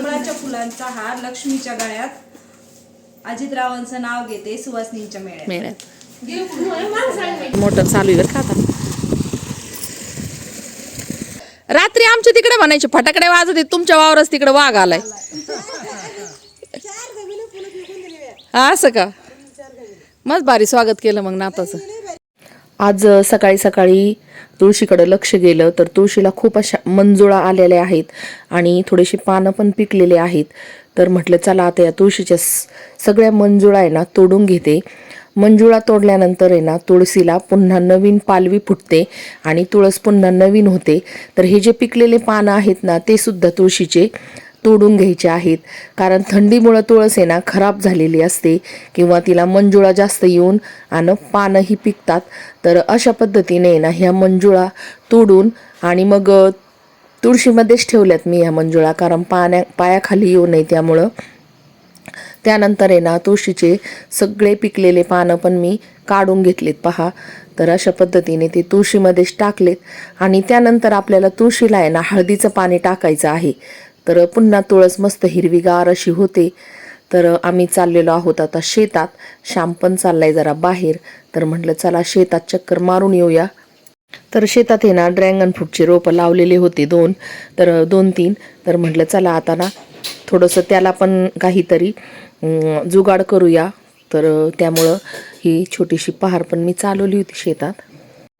कमळाच्या फुलांचा हार लक्ष्मीच्या गळ्यात. अजितरावांचं नाव घेते सुवासनींच्या मेळ्यात. मोटर चालू आहे आता. रात्री आमच्या तिकडे म्हणायचे फटाकडे वाजत आहेत तुमच्या वावरच तिकडे वाघ आलाय. हा, असं का? मस्त भारी स्वागत केलं मग नाताचं. आज सकाळी सकाळी तुळशीकडं लक्ष गेलं तर तुळशीला खूप अशा मंजुळा आलेल्या आहेत आणि थोडेसे पानं पण पिकलेले आहेत. तर म्हटलं चला आता या तुळशीच्या स- सगळ्या मंजुळा आहे ना तोडून घेते. मंजुळा तोडल्यानंतर आहे ना तुळशीला पुन्हा नवीन पालवी फुटते आणि तुळस पुन्हा नवीन होते. तर हे जे पिकलेले पानं आहेत ना ते सुद्धा तुळशीचे. तोडून घ्यायचे आहेत. कारण थंडीमुळं तुळस आहे ना खराब झालेली असते किंवा तिला मंजुळा जास्त येऊन आणि पानंही पिकतात. तर अशा पद्धतीने आहे ना ह्या मंजुळा तोडून आणि मग तुळशीमध्येच ठेवल्यात मी ह्या मंजुळा कारण पाण्या पायाखाली येऊ नये त्यामुळं. त्यानंतर आहे ना तुळशीचे सगळे पिकलेले पानं पण मी काढून घेतलेत पहा. तर अशा पद्धतीने ते तुळशीमध्येच टाकलेत. आणि त्यानंतर आपल्याला तुळशीला आहे ना हळदीचं पाणी टाकायचं आहे. तर पुन्हा तुळस मस्त हिरवीगार अशी होते. तर आम्ही चाललेलो आहोत आता शेतात. श्याम पण चाललाय जरा बाहेर. तर म्हटलं चला शेतात चक्कर मारून येऊया. तर शेतात आहे ना ड्रॅगन फ्रूटचे रोपं लावलेले होते दोन. तर दोन तीन. तर म्हटलं चला आता ना थोडंसं त्याला पण काहीतरी जुगाड करूया. तर त्यामुळं ही छोटीशी पहार पण मी चालवली होती शेतात.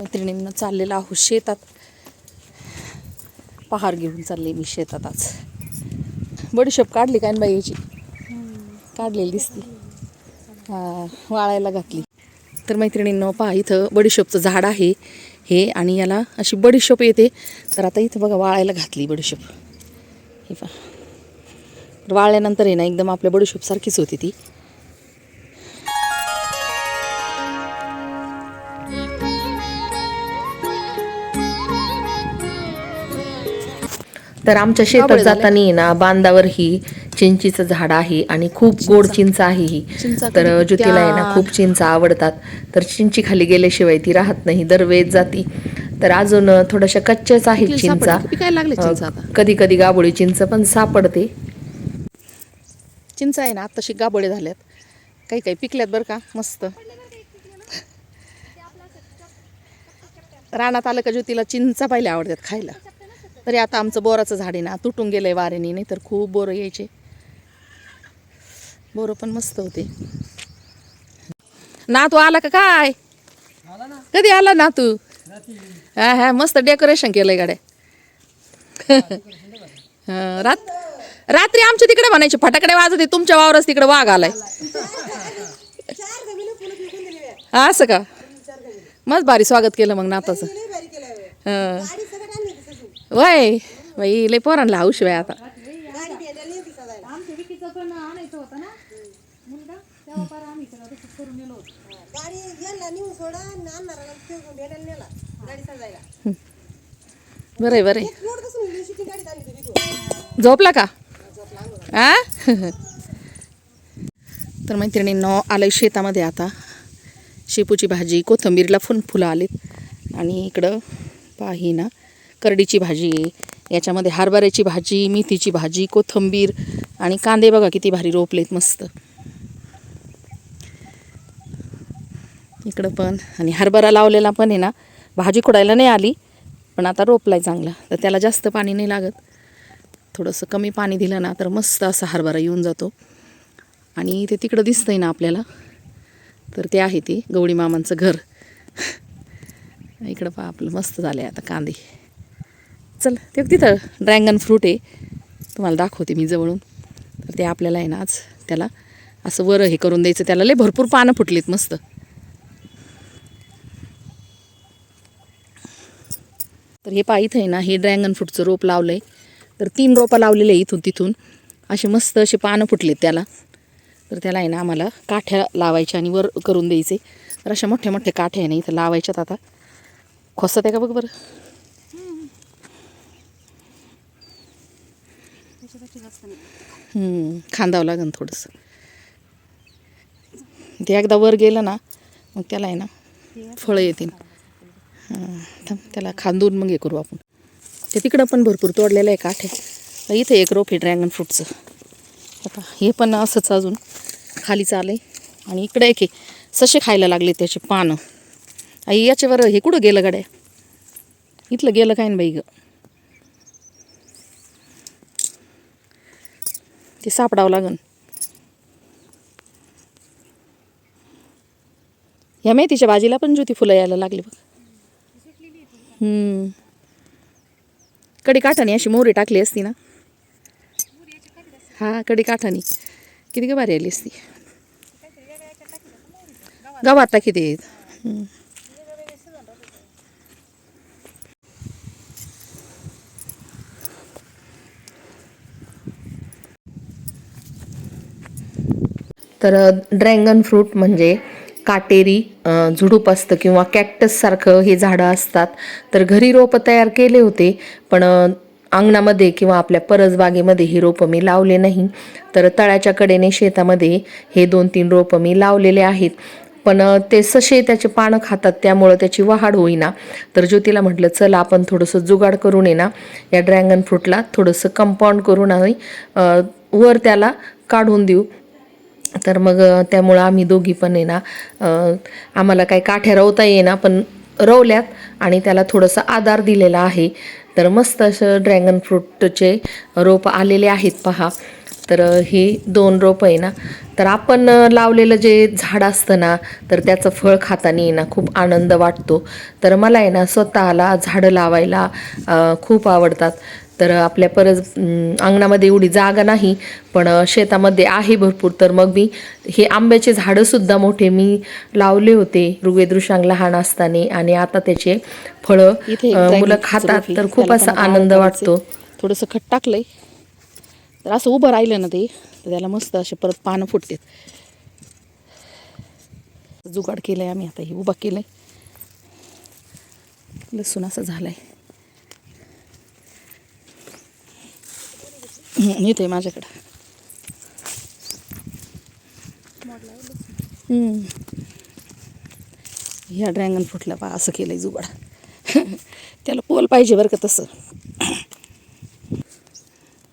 मैत्रिणींना चाललेलं आहोत शेतात. पहार घेऊन चालले मी शेतात आज. बडीशेप काढली काय बाई याची? काढलेली दिसती. हां वाळायला घातली. तर मैत्रिणींनो पहा इथं बडीशोपचं झाड आहे. हे आणि याला अशी बडीशोप येते. तर आता इथं बघा वाळायला घातली बडीशोप हे पहा. वाळल्यानंतर आहे ना एकदम आपल्या बडीशोप सारखीच होती ती. तर आमच्या शेतात जाताना ना बांधावर ही चिंचीचं झाड आहे आणि खूप गोड चिंच आहे ही. तर ज्योतीला आहे ना खूप चिंच आवडतात. तर चिंची खाली गेल्याशिवाय ती राहत नाही दरवेळेस जाती. तर अजून थोड्याशा कच्च्याच आहेत चिंचा. कधी कधी गाबोळी चिंच पण सापडते. चिंच आहे ना आत्ताशी गाबोळे झाल्यात. काही काही पिकल्यात बरं का मस्त. रानात आलं का ज्योतीला चिंचा पाहिले आवडतात खायला? तरी आता आमचं बोराचं झाड आहे ना तुटून गेलंय वाऱ्याने नाही तर खूप बोरं यायचे. बोरं पण मस्त होते. ना तू आला का काय? कधी आला ना तू? हा हा मस्त डेकोरेशन केलंय गाड्या. हा, रात रात्री आमच्या तिकडे म्हणायचे फटाकडे वाजत तुमच्या वावरच तिकडे वाघ आलाय. असं का? मस्त भारी स्वागत केलं मग नाताचं. हा. वय बाई लय पोरांना हौश आहे आता. गाडी यांना बरं आहे बरं आहे. झोपला का? आ? तर मैत्रिणी न आलं शेतामध्ये आता. शेपूची भाजी कोथिंबीरला फुल फुलं आलीत. आणि इकडं पाही ना करडीची भाजी याच्यामध्ये हरभऱ्याची भाजी मेथीची भाजी कोथिंबीर आणि कांदे बघा किती भारी रोपलेत मस्त. इकडं पण आणि हरभरा लावलेला पण आहे ना भाजी खुडायला नाही आली पण आता रोपलाय चांगला तर त्याला जास्त पाणी नाही लागत. थोडंसं कमी पाणी दिलं ना तर मस्त असा हरभरा येऊन जातो. आणि ते तिकडं दिसतंय ना आपल्याला तर ते आहे ते गवळी मामांचं घर. इकडं पहा आपलं मस्त झालं आहे आता कांदे. चल ते तिथं ड्रॅगन फ्रूट आहे. तुम्हाला दाखवते मी जवळून. तर ते आपल्याला आहे ना आज त्याला असं वर हे करून द्यायचं. त्याला लय भरपूर पानं फुटलीत मस्त. तर हे पहा इथं आहे ना हे ड्रॅगन फ्रूटचं रोप लावलं आहे तर तीन रोपं लावलेले आहे इथून तिथून. असे मस्त असे पानं फुटलेत त्याला. तर त्याला आहे ना आम्हाला काठ्या लावायच्या आणि वर करून द्यायचे. तर अशा मोठ्या मोठ्या काठ्या आहे ना इथं लावायच्यात आता. खोसत आहे का बघ बरं हम्म, खांदावं लागेल थोडंसं. ते एकदा वर गेलं ना मग त्याला आहे ना फळं येतील. हां त्याला खांदून मग हे करू आपण. ते तिकडं पण भरपूर तोडलेलं आहे काठे. तर इथे एक रोप आहे ड्रॅगन फ्रूटचं आता हे पण असंच अजून खाली चालय. आणि इकडे एक आहे ससे खायला लागले त्याचे पानं. आई याच्यावर हे कुठं गेलं गड्या? इथलं गेलं काय ना बाई ग? ते सापडावं लागन. ह्या मेथीच्या भाजीला पण ज्योती फुलं यायला लागली बघ. कडी काठाने अशी मोहरी टाकली असती ना. हा कडी काठाने किती ग भारी आली असती. गव्हात टाकी ते. तर ड्रॅगन फ्रूट म्हणजे काटेरी झुडूप असतं किंवा कॅक्टससारखं हे झाडं असतात. तर घरी रोपं तयार केले होते पण अंगणामध्ये किंवा आपल्या परसबागेमध्ये ही रोपं मी लावले नाही. तर तळ्याच्या कडेने शेतामध्ये हे दोन तीन रोपं मी लावलेले आहेत. पण ते ससे त्याचे पानं खातात त्यामुळं त्याची वाढ होईना. तर ज्योतीला म्हटलं चला आपण थोडंसं जुगाड करून ये ना. या ड्रॅगन फ्रूटला थोडंसं कंपाऊंड करून वर त्याला काढून देऊ. तर मग त्यामुळं आम्ही दोघी पण आहे ना आम्हाला काही काठ्या रवता येईना पण रवल्यात आणि त्याला थोडंसं आधार दिलेला आहे. तर मस्त असं ड्रॅगन फ्रूटचे रोप आलेले आहेत पहा. तर हे दोन रोप आहे ना. तर आपण लावलेलं जे झाड असतं ना तर त्याचं फळ खाताना आहे ना खूप आनंद वाटतो. तर मला आहे ना स्वतःला झाडं लावायला खूप आवडतात. तर आपल्या परत अंगणामध्ये एवढी जागा नाही पण शेतामध्ये आहे भरपूर. तर मग मी हे आंब्याचे झाडंसुद्धा मोठे मी लावले होते ऋग्वेदृशांग लहान असताना. आणि आता त्याचे फळं मुलं खातात. तर खूप असा आनंद वाटतो. थोडंसं खत टाकलंय. तर असं उभं राहिलं ना ते तर त्याला मस्त असे परत पानं फुटतात. जुगाड केलंय आम्ही आता हे उभा केलंय. लसूण असं झालंय. येते माझ्याकडं. ह्या ड्रॅगन फ्रूटला पा असं केलंय जुगाड त्याला पोल पाहिजे बरं का तसं.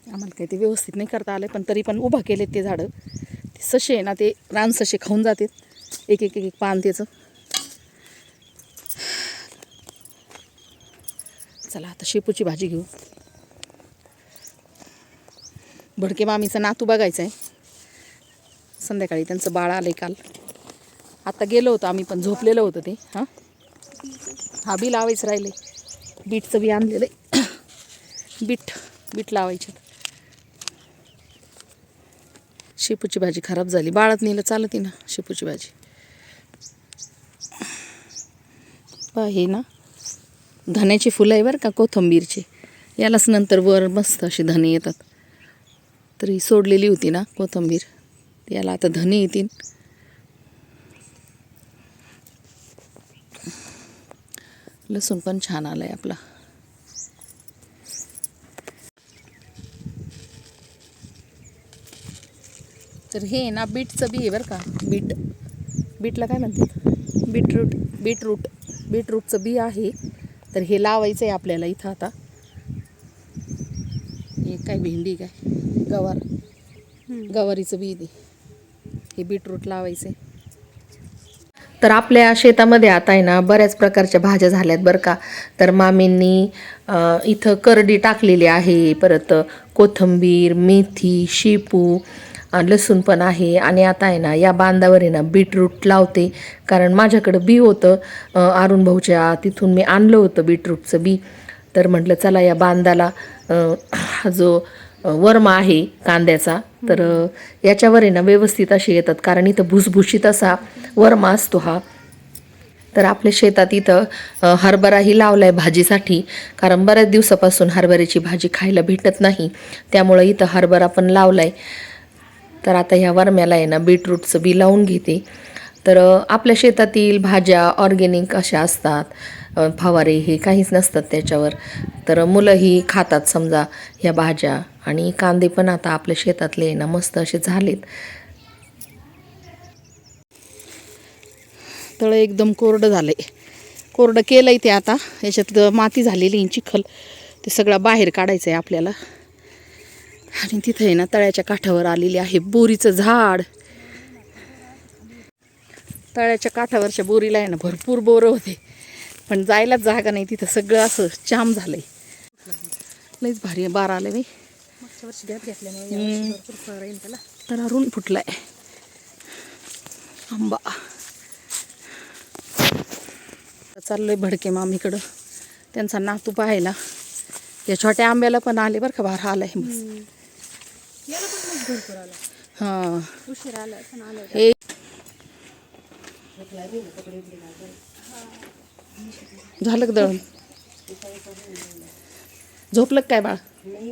आम्हाला काही ते व्यवस्थित नाही करता आलं पण तरी पण उभा केलेत ते झाडं. ते सशे आहे ना ते रान ससे खाऊन जातात. एक एक एक एक पान त्याचं. चला आता शेपूची भाजी घेऊ. भडके मामीचं नातू बघायचं आहे संध्याकाळी त्यांचं बाळ आलं काल. आता गेलो होतो आम्ही पण झोपलेलं होतं ते. हां? हा बी लावायचं राहिले बीटचं बी आणलेलं आहे बीट बीट लावायचे. शेपूची भाजी खराब झाली. बाळात नेलं चालती ना शेपूची भाजी. हे ना धण्याची फुलं आहे बरं का कोथंबीरची. यालाच नंतर वर मस्त अशी धने येतात. तर ही सोडलेली होती ना कोथंबीर. याला आता धने येतील. लसूण पण छान आलाय आपला. तर हे ना बीटचं बी आहे बरं का बीट. बीटला काय म्हणतात? बीटरूट बीटरूट बीटरूटचं बी आहे. तर हे लावायचं आहे आपल्याला इथं आता. हे काय भेंडी काय? गवार. गवारीचं बी दे. हे बीटरूट लावायचं. आहे तर आपल्या शेतामध्ये आता आहे ना बऱ्याच प्रकारच्या भाज्या झाल्यात बरं का. तर मामींनी इथं करडी टाकलेली आहे. परत कोथंबीर मेथी शेपू लसूण पण आहे. आणि आता आहे ना या बांधावर आहे ना बीटरूट लावते. कारण माझ्याकडं बी होतं अरुण भाऊच्या तिथून मी आणलं होतं बीटरूटचं बी. तर म्हटलं चला या बांधाला जो वर्म आहे कांद्याचा तर याच्यावर आहे ना व्यवस्थित असे येतात. कारण इथं भुसभुशीत असा वर्मा असतो हा. तर आपल्या शेतात इथं हरभराही हरभराही लावलाय भाजीसाठी. कारण बऱ्याच दिवसापासून हरभऱ्याची भाजी खायला भेटत नाही. त्यामुळं इथं हरभरा पण लावलाय. तर आता ह्या वरम्याला आहे ना बीटरूटचं बी लावून घेते. तर आपल्या शेतातील भाज्या ऑर्गेनिक अशा असतात. फवारे हे काहीच नसतात त्याच्यावर. तर मुलंही खातात समजा ह्या भाज्या आणि कांदे पण आता आपल्या शेतातले आहे ना मस्त असे झालेत. तळं एकदम कोरडं झालं आहे कोरडं केलं आहे ते आता. याच्यात माती झालेली आहे, चिखल. ते सगळं बाहेर काढायचं आहे आपल्याला. आणि तिथे आहे ना तळ्याच्या काठावर आलेली आहे बोरीचं झाड. तळ्याच्या काठावरच्या बोरीला आहे ना भरपूर बोरं होते. पण जायलाच जागा नाही तिथं. सगळं असं जाम झालंय. लईच भारी आहे. बारा आले बाई हम्म. तर अरुण फुटलाय. आंबा. चाललोय भडके मामीकडं त्यांचा नातू पाहायला. या छोट्या आंब्याला पण आले बरं का बाहेर आलाय हां हे. झालं का दळण? झोपलं काय बाळ? हे.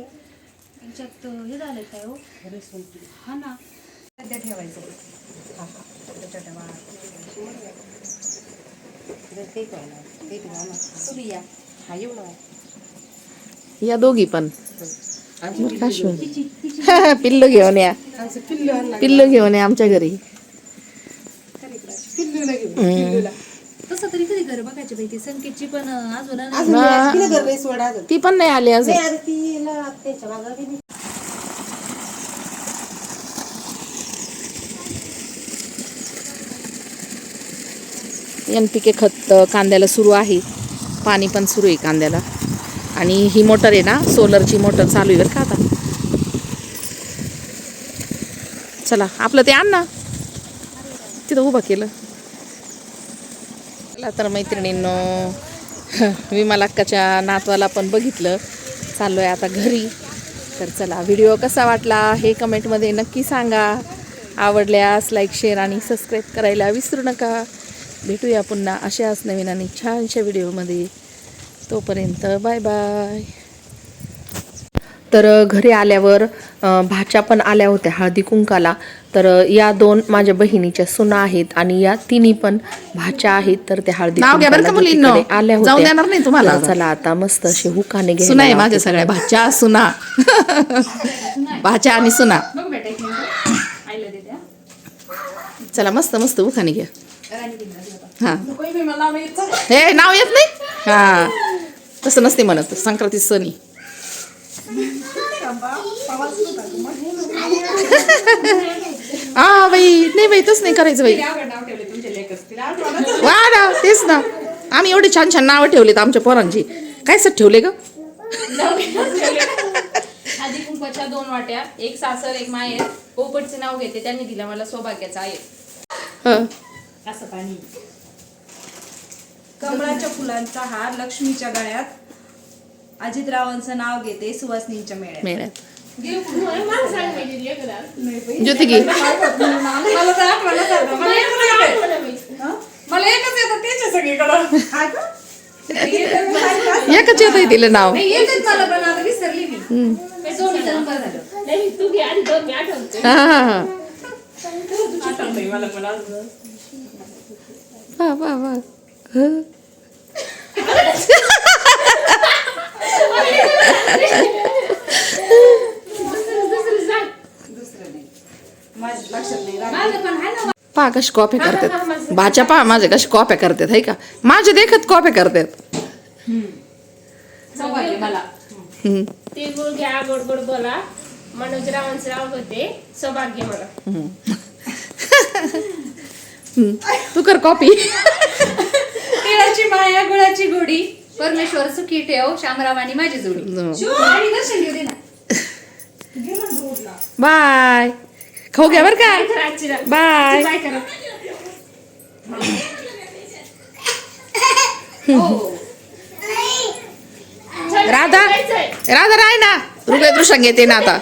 हो या. दोघी पण? पिल्लू. घेऊन या. पिल्लू घेऊन या आमच्या घरी हम्म. तसं तरी कधी घर बघायचे बाई ती संकेतची पण अजून नाही. अजून नाही, तिला घर नाही सोडा अजून. ती पण नाही आली अजून. नाही आता तिला त्यांच्या मागं बी नाही. एन पी के खत कांद्याला सुरू आहे. पाणी पण सुरू आहे कांद्याला. आणि ही मोटर आहे ना सोलरची मोटर चालू आहे बरं का आता. चला आपलं ते आण ना. तिथं उभं केलं. चला तर मैत्रिणींनो विमलाक्काच्या नातवाला पण बघितलं. चाललो आहे आता घरी. तर चला व्हिडिओ कसा वाटला हे कमेंटमध्ये नक्की सांगा. आवडल्यास लाईक शेअर आणि सबस्क्राईब करायला विसरू नका. भेटूया पुन्हा अशाच नवीन आणि छानशा व्हिडिओमध्ये. तोपर्यंत बाय बाय. तर घरी आल्यावर भाच्या पण आल्या होत्या हळदी कुंकाला. तर या दोन माझ्या बहिणीच्या सुना आहेत आणि या तिन्ही पण भाच्या आहेत. तर त्या हळदी आल्या होत्या. तुम्हाला. चला आता मस्त असे हुकाने लावते. माझ्या सगळ्या भाच्या सुना. भाच्या आणि सुना. चला मस्त मस्त उखाने घ्या. हा. हे नाव येत नाही? हा. तसं नसते म्हणत. संक्रांती सणी हा बाई नाही बाई तसं नाही करायचं बाई. वा ना तेच ना. आम्ही एवढे छान छान नावं ठेवलेत आमच्या पोरांची. काय सर ठेवले ग? आधी कुंकवाच्या दोन वाट्या एक सासर एक माहेर. पोपटचे नाव घेते त्यांनी दिला मला सौभाग्याचा आहे. हं. असं पाणी. कमळाच्या फुलांचा हार लक्ष्मीच्या गळ्यात. अजितरावांचं नाव घेते सुवासनींच्या मेळ्यात. मेळ्यात. गेलो कुठं? ज्योती घे. मला तर एकच येतंय. हं? मला एकच येतं तेच आहे सगळीकडं. एकच येत दिलं नाव. नाही, येतेच मला पण आता विसरली मी. काही दोन्हीचं नंबर झालं. हा हा हा. आठवतंय मला पण अजून. वा वा वा. हं. माझं पहा कशी कॉपी करतात. भाच्या पहा माझ्या कशी कॉप्या करतात है का? माझे देखत कॉप्या करतात. सौभाग्य मला. हम्म. तिळगुळ घ्या गोड गोड बोला मनोज रावांचे राव होते सौभाग्य मला. हम्म. तू कर कॉपी तिळाची माया गुळाची गोडी परमेश्वर सुखी ठेव शामराव आणि माझी जोडी. आणि दर्शन घेऊ दे ना. बाय. खाऊ घ्या बर का. बाय. बाय करा. राधा. राधा राय ना. रुपये दृश्य घेते ना आता.